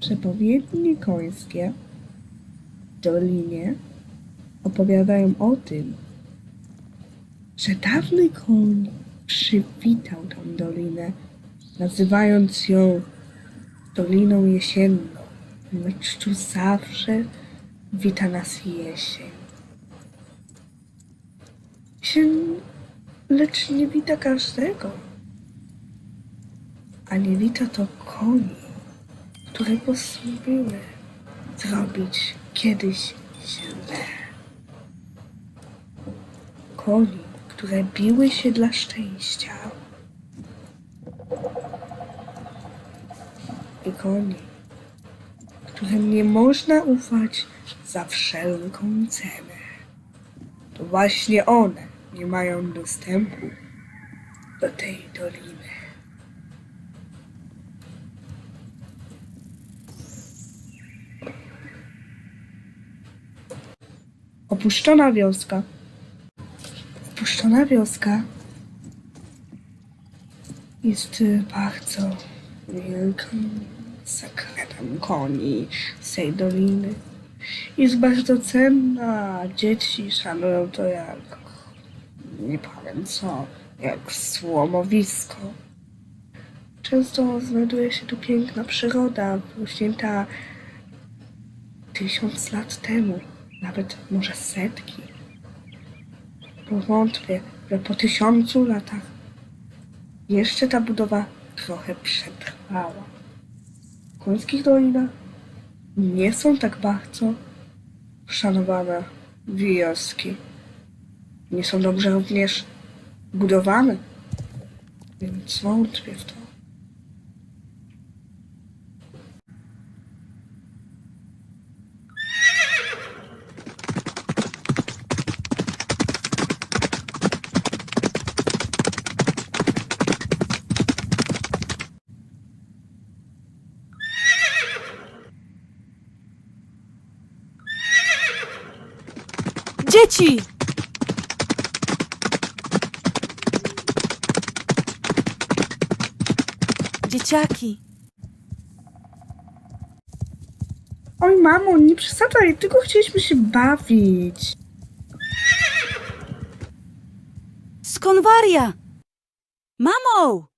Przepowiednie końskie w dolinie opowiadają o tym, że dawny koń przywitał tą dolinę, nazywając ją Doliną Jesienną, lecz tu zawsze wita nas jesień. Jesień, lecz nie wita każdego, a nie wita to koni, które postanowiły zrobić kiedyś źle. Koni, które biły się dla szczęścia. I koni, którym nie można ufać za wszelką cenę. To właśnie one nie mają dostępu do tej doliny. Opuszczona wioska. Opuszczona wioska jest y, bardzo wielkim sekretem koni z tej doliny. Jest bardzo cenna. Dzieci szanują to jak nie powiem co, jak słomowisko. Często znajduje się tu piękna przyroda, wrośnięta tysiąc lat temu, nawet może setki. Bo wątpię, że po tysiącu latach jeszcze ta budowa trochę przetrwała. W końskich dolinach nie są tak bardzo szanowane wioski. Nie są dobrze również budowane, więc wątpię w to. Dzieci! Dzieciaki! Oj, mamo, nie przesadzaj, tylko chcieliśmy się bawić. Skonwaria! Mamo!